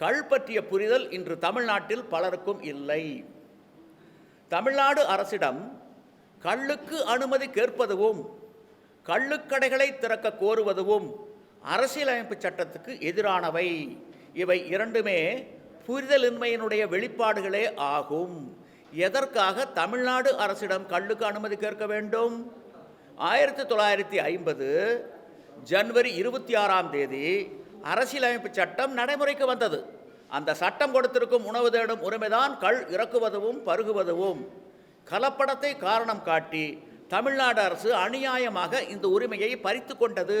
கள் பற்றிய புரிதல் இன்று தமிழ்நாட்டில் பலருக்கும் இல்லை. தமிழ்நாடு அரசிடம் கள்ளுக்கு அனுமதி கேட்பதுவும் கள்ளுக்கடைகளை திறக்க கோருவதுவும் அரசியலமைப்பு சட்டத்துக்கு எதிரானவை. இவை இரண்டுமே புரிதலின்மையினுடைய வெளிப்பாடுகளே ஆகும். எதற்காக தமிழ்நாடு அரசிடம் கள்ளுக்கு அனுமதி கேட்க வேண்டும்? ஆயிரத்தி தொள்ளாயிரத்தி ஐம்பது ஜனவரி இருபத்தி ஆறாம் தேதி அரசியலமைப்பு சட்டம் நடைமுறைக்கு வந்தது. அந்த சட்டம் கொடுத்திருக்கும் உணவு தேடும் உரிமைதான் கள் இறக்குவதும் பருகுவதும் கலப்படத்தை காரணம் காட்டி தமிழ்நாடு அரசு அநியாயமாக இந்த உரிமையை பறித்து கொண்டது.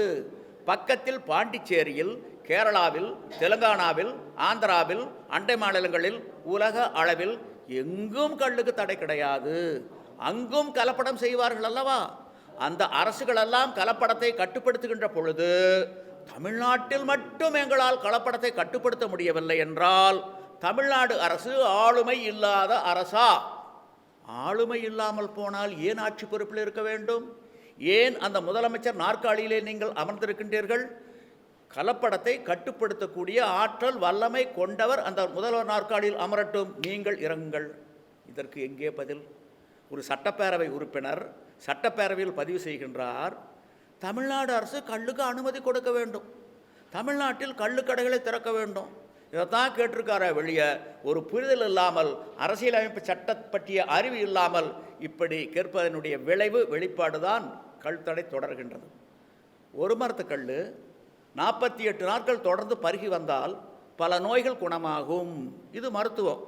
பக்கத்தில் பாண்டிச்சேரியில் கேரளாவில் தெலுங்கானாவில் ஆந்திராவில் அண்டை மாநிலங்களில் உலக அளவில் எங்கும் கல்லுக்கு தடை கிடையாது. அங்கும் கலப்படம் செய்வார்கள் அல்லவா? அந்த அரசுகளெல்லாம் கலப்படத்தை கட்டுப்படுத்துகின்ற பொழுது தமிழ்நாட்டில் மட்டும் எங்களால் கலப்படத்தை கட்டுப்படுத்த முடியவில்லை என்றால் தமிழ்நாடு அரசு ஆளுமை இல்லாத அரசா? ஆளுமை இல்லாமல் போனால் ஏன் ஆட்சி பொறுப்பில் இருக்க வேண்டும்? ஏன் அந்த முதலமைச்சர் நாற்காலியிலே நீங்கள் அமர்ந்திருக்கின்றீர்கள்? கலப்படத்தை கட்டுப்படுத்தக்கூடிய ஆற்றல் வல்லமை கொண்டவர் அந்த முதல்வர் நாற்காலியில் அமரட்டும். நீங்கள் இறங்குங்கள். இதற்கு எங்கே பதில்? ஒரு சட்டப்பேரவை உறுப்பினர் சட்டப்பேரவையில் பதிவு செய்கின்றார். தமிழ்நாடு அரசு கல்லுக்கு அனுமதி கொடுக்க வேண்டும். தமிழ்நாட்டில் கள்ளுக்கடைகளை திறக்க வேண்டும். இதைத்தான் கேட்டிருக்காரா வெளியே ஒரு புரிதல் இல்லாமல் அரசியலமைப்பு சட்ட பற்றிய அறிவு இல்லாமல் இப்படி கேட்பதனுடைய விளைவு வெளிப்பாடு தான் கள் தடை தொடர்கின்றது. ஒரு மரத்து கல் நாற்பத்தி எட்டு நாட்கள் தொடர்ந்து பருகி வந்தால் பல நோய்கள் குணமாகும். இது மருத்துவம்.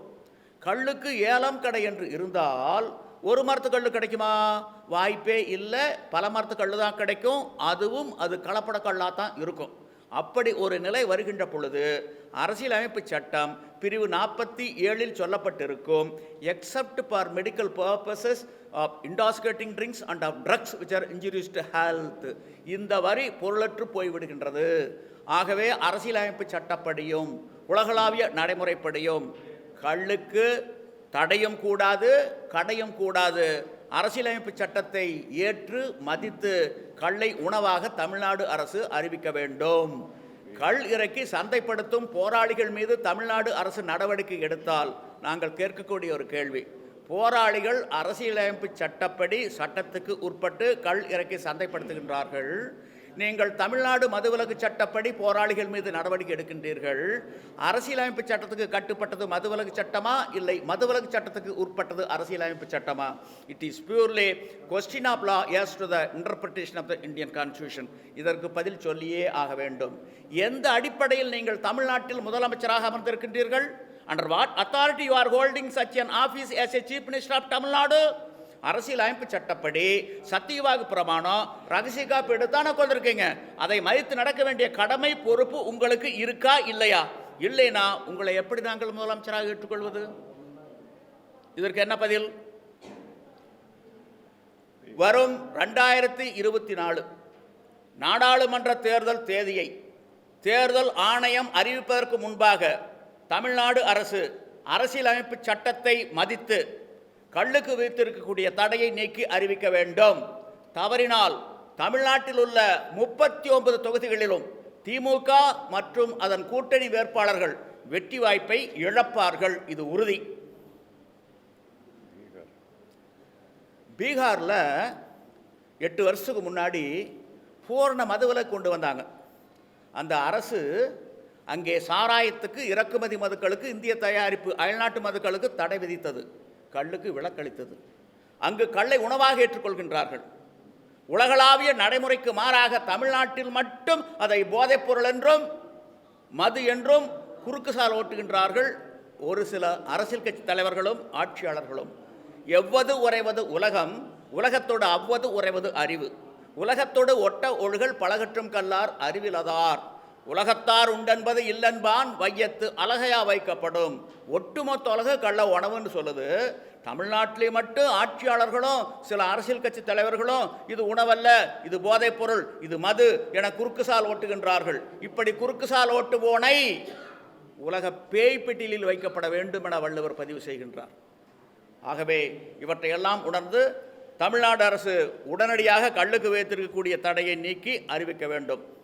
கல்லுக்கு ஏலம் கடை என்று இருந்தால் ஒரு மரத்துக்கல் கிடைக்குமா? வாய்ப்பே இல்லை. பல மரத்துக்கல் தான் கிடைக்கும். அதுவும் அது கலப்பட கல்லாக தான் இருக்கும். அப்படி ஒரு நிலை வருகின்ற பொழுது அரசியலமைப்பு சட்டம் பிரிவு நாற்பத்தி ஏழில் சொல்லப்பட்டிருக்கும் except for medical purposes of intoxicating drinks and of drugs which are injurious to health இந்த வரி பொருளற்று போய்விடுகின்றது. ஆகவே அரசியலமைப்பு சட்டப்படியும் உலகளாவிய நடைமுறைப்படியும் கல்லுக்கு தடையும் கூடாது கடையும் கூடாது. அரசியலமைப்பு சட்டத்தை ஏற்று மதித்து கள்ளை உணவாக தமிழ்நாடு அரசு அறிவிக்க வேண்டும். கள் இறக்கி சந்தைப்படுத்தும் போராளிகள் மீது தமிழ்நாடு அரசு நடவடிக்கை எடுத்தால் நாங்கள் கேட்கக்கூடிய ஒரு கேள்வி. போராளிகள் அரசியலமைப்பு சட்டப்படி சட்டத்துக்கு உட்பட்டு கள் இறக்கி சந்தைப்படுத்துகின்றார்கள். நீங்கள் தமிழ்நாடு மதுவிலக்கு சட்டப்படி போராளிகள் மீது நடவடிக்கை எடுக்கின்றீர்கள். அரசியலமைப்பு சட்டத்துக்கு கட்டுப்பட்டது மதுவிலக்கு சட்டமா? இல்லை மதுவிலக்கு சட்டத்துக்கு உட்பட்டது அரசியலமைப்பு சட்டமா? It is purely question of law as to the interpretation of the Indian constitution இதற்கு பதில் சொல்லியே ஆக வேண்டும். எந்த அடிப்படையில் நீங்கள் தமிழ்நாட்டில் முதலமைச்சராக அமர்ந்திருக்கின்றீர்கள்? Under what authority you are holding such an office as a chief minister of Tamil Nadu அரசியலமைப்பு சட்டப்படி சத்தியவாகு பிரமாணம் ரகசிய காப்பு எடுத்தானே கொண்டிருக்கீங்க அதை மதித்து நடக்க வேண்டிய கடமை பொறுப்பு உங்களுக்கு இருக்கா இல்லையா? இல்லைனா உங்களை எப்படி நாங்கள் முதலமைச்சராக ஏற்றுக்கொள்வது? இதற்கு என்ன பதில்? வரும் ரெண்டாயிரத்தி இருபத்தி நாலு நாடாளுமன்ற தேர்தல் தேதியை தேர்தல் ஆணையம் அறிவிப்பதற்கு முன்பாக தமிழ்நாடு அரசு அரசியலமைப்பு சட்டத்தை மதித்து கள்ளுக்கு வைத்திருக்கக்கூடிய தடையை நீக்கி அறிவிக்க வேண்டும். தவறினால் தமிழ்நாட்டில் உள்ள முப்பத்தி ஒன்பது தொகுதிகளிலும் திமுக மற்றும் அதன் கூட்டணி வேட்பாளர்கள் வெற்றி வாய்ப்பை இழப்பார்கள். இது உறுதி. பீகாரில் எட்டு வருஷத்துக்கு முன்னாடி பூரண மதுவிலக்கு கொண்டு வந்தாங்க. அந்த அரசு அங்கே சாராயத்துக்கு இறக்குமதி மதுக்களுக்கு இந்திய தயாரிப்பு அயல்நாட்டு மதுக்களுக்கு தடை விதித்தது. கல்லுக்கு விலக்களித்தது அங்கு கல்லை உணவாக ஏற்றுக்கொள்கின்றார்கள். உலகளாவிய நடைமுறைக்கு மாறாக தமிழ்நாட்டில் மட்டும் அதை போதைப்பொருள் என்றும் மது என்றும் குறுக்கு சால் ஓட்டுகின்றார்கள் ஒரு சில அரசியல் கட்சி தலைவர்களும் ஆட்சியாளர்களும். எவ்வது உறைவது உலகம் உலகத்தோடு அவ்வது உறைவது அறிவு. உலகத்தோடு ஒட்ட ஒழுகல் பழகற்றும் கல்லார் அறிவிலதார். உலகத்தார் உண்டென்பது இல்லென்பான் வையத்து அழகையா வைக்கப்படும். ஒட்டுமொத்த உலக கள்ள உணவுன்னு சொல்லுது. தமிழ்நாட்டிலே மட்டும் ஆட்சியாளர்களும் சில அரசியல் கட்சி தலைவர்களும் இது உணவல்ல இது போதைப் பொருள் இது மது என குறுக்குசால் ஓட்டுகின்றார்கள். இப்படி குறுக்குசால் ஓட்டுவோனை உலக பேய்பெட்டிலில் வைக்கப்பட வேண்டும் என வள்ளுவர் பதிவு செய்கின்றார். ஆகவே இவற்றையெல்லாம் உணர்ந்து தமிழ்நாடு அரசு உடனடியாக கள்ளுக்கு வைத்திருக்கக்கூடிய தடையை நீக்கி அறிவிக்க வேண்டும்.